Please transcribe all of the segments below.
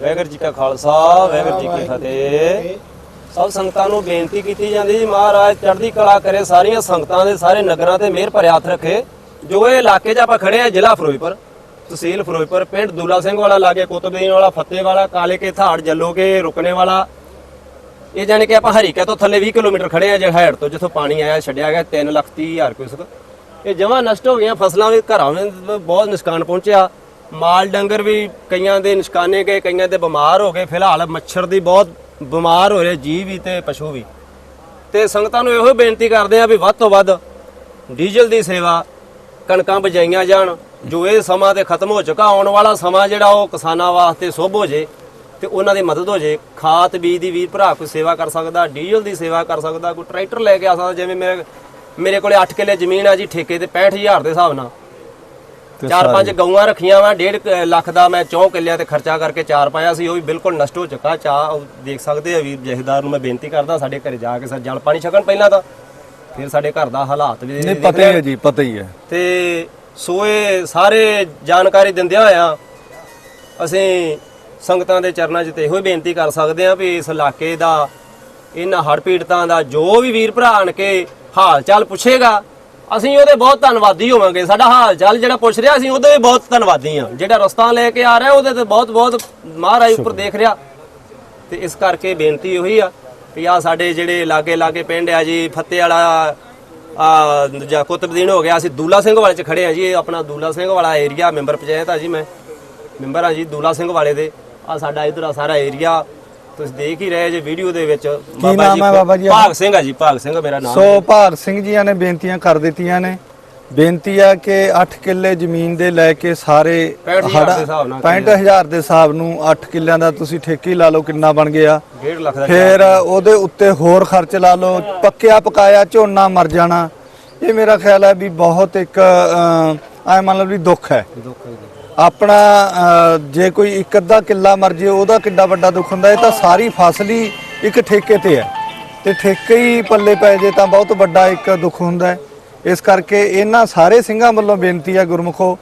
ਵਾਹਿਗੁਰੂ ਜੀ ਕਾ ਖਾਲਸਾ, ਵਾਹਿਗੁਰੂ ਜੀ ਕੀ ਫਤਿਹ। ਸਭ ਸੰਗਤਾਂ ਨੂੰ ਬੇਨਤੀ ਕੀਤੀ ਜਾਂਦੀ ਜੀ, ਮਹਾਰਾਜ ਚੜ੍ਹਦੀ ਕਲਾ ਕਰੇ, ਸਾਰੀਆਂ ਸੰਗਤਾਂ ਦੇ ਸਾਰੇ ਨਗਰਾਂ ਤੇ ਮਿਹਰ ਭਰਿਆ ਹੱਥ ਰੱਖੇ। ਜੋ ਇਹ ਇਲਾਕੇ 'ਚ ਆਪਾਂ ਖੜੇ ਆ, ਜ਼ਿਲ੍ਹਾ ਫਿਰੋਜ਼ਪੁਰ, ਤਹਿਸੀਲ ਫਿਰੋਜ਼ਪੁਰ, ਪਿੰਡ ਦੂਲਾ ਸਿੰਘ ਵਾਲਾ, ਲਾਗੇ ਕੁਤਬਦੀਨ ਵਾਲਾ, ਫੱਤੇ ਵਾਲਾ, ਕਾਲੇ ਕੇ ਥਾੜ, ਜੱਲੋ ਕੇ, ਰੁਕਣੇ ਵਾਲਾ। ਇਹ ਜਾਣੀ ਕਿ ਆਪਾਂ ਹਰੀਕੇ ਤੋਂ ਥੱਲੇ 20 ਕਿਲੋਮੀਟਰ ਖੜੇ ਆ, ਜੇ ਹੈਡ ਤੋਂ ਜਿੱਥੋਂ ਪਾਣੀ ਆਇਆ, ਛੱਡਿਆ ਗਿਆ 3 ਲੱਖ 30 ਹਜ਼ਾਰ ਕੁਸਕ ਇਹ ਜਮਾ ਨਸ਼ਟ ਹੋ ਗਈਆਂ ਫਸਲਾਂ ਵੀ ਘਰਾਂ ਵਿੱਚ ਬਹੁਤ ਨੁਕਸਾਨ ਪਹੁੰਚਿਆ। ਮਾਲ ਡੰਗਰ ਵੀ ਕਈਆਂ ਦੇ ਨਿਸ਼ਕਾਨੇ ਗਏ, ਕਈਆਂ ਦੇ ਬਿਮਾਰ ਹੋ ਗਏ। ਫਿਲਹਾਲ ਮੱਛਰ ਦੀ ਬਹੁਤ ਬਿਮਾਰ ਹੋ ਰਹੇ ਜੀਵ ਵੀ ਤੇ ਪਸ਼ੂ ਵੀ। ਤੇ ਸੰਗਤਾਂ ਨੂੰ ਇਹੋ ਬੇਨਤੀ ਕਰਦੇ ਆ ਵੀ ਵੱਧ ਤੋਂ ਵੱਧ ਡੀਜ਼ਲ ਦੀ ਸੇਵਾ ਕਣਕਾਂ ਬਜਾਈਆਂ ਜਾਣ, ਜੋ ਇਹ ਸਮਾਂ ਤੇ ਖਤਮ ਹੋ ਚੁੱਕਾ, ਆਉਣ ਵਾਲਾ ਸਮਾਂ ਜਿਹੜਾ ਉਹ ਕਿਸਾਨਾਂ ਵਾਸਤੇ ਸੁਭ ਹੋ ਜੇ ਤੇ ਉਹਨਾਂ ਦੀ ਮਦਦ ਹੋ ਜੇ। ਖਾਤ ਬੀਜ ਦੀ ਵੀਰ ਭਰਾ ਕੋਈ ਸੇਵਾ ਕਰ ਸਕਦਾ, ਡੀਜ਼ਲ ਦੀ ਸੇਵਾ ਕਰ ਸਕਦਾ, ਕੋਈ ਟਰੈਕਟਰ ਲੈ ਕੇ ਆ ਸਕਦਾ, ਜਿਵੇਂ ਮੇਰੇ ਮੇਰੇ ਕੋਲੇ 8 ਕਿੱਲੇ ਜ਼ਮੀਨ ਆ ਜੀ, ਠੇਕੇ ਤੇ 65000 ਦੇ ਹਿਸਾਬ ਨਾਲ। ਚਾਰ ਪੰਜ ਗਊਆਂ ਰੱਖੀਆਂ ਵਾ 1.5 ਲੱਖ ਦਾ ਮੈਂ 4 ਕਿੱਲਿਆਂ ਤੇ ਖਰਚਾ ਕਰਕੇ ਚਾਰ ਪਾਇਆ ਸੀ ਉਹ ਵੀ ਬਿਲਕੁਲ ਨਸ਼ਟ ਹੋ ਚੁੱਕਾ ਚਾਹ ਉਹ ਦੇਖ ਸਕਦੇ ਆ ਵੀਰ ਜਹੇਦਾਰ ਨੂੰ ਮੈਂ ਬੇਨਤੀ ਕਰਦਾ ਸਾਡੇ ਘਰੇ ਜਾ ਕੇ ਸਰ ਜਲ ਪਾਣੀ ਛਕਣ ਪਹਿਲਾਂ ਤਾਂ ਫਿਰ ਸਾਡੇ ਘਰ ਦਾ ਹਾਲਾਤ ਵੀ ਨਹੀਂ ਪਤਾ ਹੀ ਜੀ ਪਤਾ ਹੀ ਹੈ। ਤੇ ਸੋ ਇਹ ਸਾਰੇ ਜਾਣਕਾਰੀ ਦਿੰਦਿਆਂ ਹੋਇਆਂ ਅਸੀਂ ਸੰਗਤਾਂ ਦੇ ਚਰਨਾਂ 'ਚ ਤੇ ਇਹੋ ਹੀ ਬੇਨਤੀ ਕਰ ਸਕਦੇ ਹਾਂ ਵੀ ਇਸ ਇਲਾਕੇ ਦਾ ਇਹਨਾਂ ਹੜ੍ਹ ਪੀੜਤਾਂ ਦਾ ਜੋ ਵੀ ਵੀਰ ਭਰਾ ਆਣ ਕੇ ਹਾਲ ਚਾਲ ਪੁੱਛੇਗਾ ਅਸੀਂ ਉਹਦੇ ਬਹੁਤ ਧੰਨਵਾਦੀ ਹੋਵਾਂਗੇ। ਸਾਡਾ ਹਾਲ ਚਾਲ ਜਿਹੜਾ ਪੁੱਛ ਰਿਹਾ ਅਸੀਂ ਉਹਦੇ ਵੀ ਬਹੁਤ ਧੰਨਵਾਦੀ ਹਾਂ। ਜਿਹੜਾ ਰਸਤਾ ਲੈ ਕੇ ਆ ਰਿਹਾ ਉਹਦੇ ਤੇ ਬਹੁਤ ਬਹੁਤ ਮਹਾਰਾਜ ਉੱਪਰ ਦੇਖ ਰਿਹਾ। ਤੇ ਇਸ ਕਰਕੇ ਬੇਨਤੀ ਉਹੀ ਆ ਕਿ ਆ ਸਾਡੇ ਜਿਹੜੇ ਲਾਗੇ ਲਾਗੇ ਪਿੰਡ ਆ ਜੀ ਫੱਤੇ ਵਾਲਾ ਆ ਜਾਂ ਕੁਤਬਦੀਨ ਹੋ ਗਿਆ। ਅਸੀਂ ਦੂਲਾ ਸਿੰਘ ਵਾਲੇ ਚ ਖੜੇ ਆ ਜੀ। ਇਹ ਆਪਣਾ ਦੂਲਾ ਸਿੰਘ ਵਾਲਾ ਏਰੀਆ ਮੈਂਬਰ ਪੰਚਾਇਤ ਆ ਜੀ ਮੈਂ। ਮੈਂਬਰ ਆ ਜੀ ਦੂਲਾ ਸਿੰਘ ਵਾਲੇ ਦੇ। ਆ ਸਾਡਾ ਇਧਰ ਆ ਸਾਰਾ ਏਰੀਆ। ਤੁਸੀਂ ਦੇਖ ਹੀ ਰਹੇ ਜੇ ਵੀਡੀਓ ਦੇ ਵਿੱਚ। ਨਾਮ ਹੈ ਬਾਬਾ ਜੀ? ਭਾਗ ਸਿੰਘ ਆ ਜੀ ਭਾਗ ਸਿੰਘ ਮੇਰਾ ਨਾਮ ਸੋ ਭਾਗ ਸਿੰਘ ਜੀਆਂ ਨੇ ਬੇਨਤੀਆਂ ਕਰ ਦਿੱਤੀਆਂ ਨੇ। ਬੇਨਤੀ ਆ ਕਿ 8 ਕਿੱਲੇ ਜ਼ਮੀਨ ਦੇ ਲੈ ਕੇ ਸਾਰੇ 65,000 ਦੇ ਹਿਸਾਬ ਨਾਲ 65000 ਦੇ ਹਿਸਾਬ ਨੂੰ 8 ਕਿੱਲਿਆਂ ਦਾ ਤੁਸੀਂ ਠੇਕੇ ਹੀ ਲਾ ਲਓ ਕਿੰਨਾ ਬਣ ਗਿਆ। 1.5 ਲੱਖ ਦਾ ਫਿਰ ਉਹਦੇ ਉੱਤੇ ਹੋਰ ਖਰਚ ਲਾ ਲਓ ਪੱਕਿਆ ਪਕਾਇਆ ਝੋਨਾ ਮਰ ਜਾਣਾ। ਇਹ ਮੇਰਾ ਖਿਆਲ ਹੈ ਵੀ ਬਹੁਤ ਇੱਕ ਐ ਮੰਨ ਲਓ ਵੀ ਦੁੱਖ ਹੈ। ਦੁੱਖ ਹੈ ਜੀ। ਆਪਣਾ ਜੇ ਕੋਈ ਇੱਕ ਅੱਧਾ ਕਿੱਲਾ ਮਰ ਜੇ, ਉਹਦਾ ਕਿੱਡਾ ਵੱਡਾ ਦੁੱਖ ਹੁੰਦਾ, ਇਹ ਤਾਂ ਸਾਰੀ ਫਸਲ ਹੀ ਇੱਕ ਠੇਕੇ ਤੇ ਹੈ। ਤੇ ਠੇਕੇ ਹੀ ਪੱਲੇ ਪੈ ਜੇ ਤਾਂ ਬਹੁਤ ਵੱਡਾ ਇੱਕ ਦੁੱਖ ਹੁੰਦਾ ਹੈ। ਇਸ ਕਰਕੇ ਇਹਨਾਂ ਸਾਰੇ ਸਿੰਘਾਂ ਵੱਲੋਂ ਬੇਨਤੀ ਹੈ ਗੁਰਮੁਖੋ,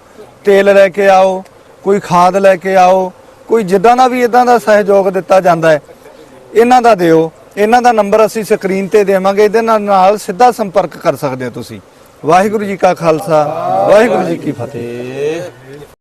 ਤੇਲ ਲੈ ਕੇ ਆਓ, ਕੋਈ ਖਾਦ ਲੈ ਕੇ ਆਓ, ਕੋਈ ਜਿੱਦਾਂ ਦਾ ਵੀ ਇਦਾਂ ਦਾ ਸਹਿਯੋਗ ਦਿੱਤਾ ਜਾਂਦਾ ਹੈ, ਇਹਨਾਂ ਦਾ ਦਿਓ। ਇਹਨਾਂ ਦਾ ਨੰਬਰ ਅਸੀਂ ਸਕਰੀਨ ਤੇ ਦੇਵਾਂਗੇ, ਇਹਦੇ ਨਾਲ ਨਾਲ ਸਿੱਧਾ ਸੰਪਰਕ ਕਰ ਸਕਦੇ ਹੋ ਤੁਸੀਂ। ਵਾਹਿਗੁਰੂ ਜੀ ਕਾ ਖਾਲਸਾ, ਵਾਹਿਗੁਰੂ ਜੀ ਕੀ ਫਤਿਹ।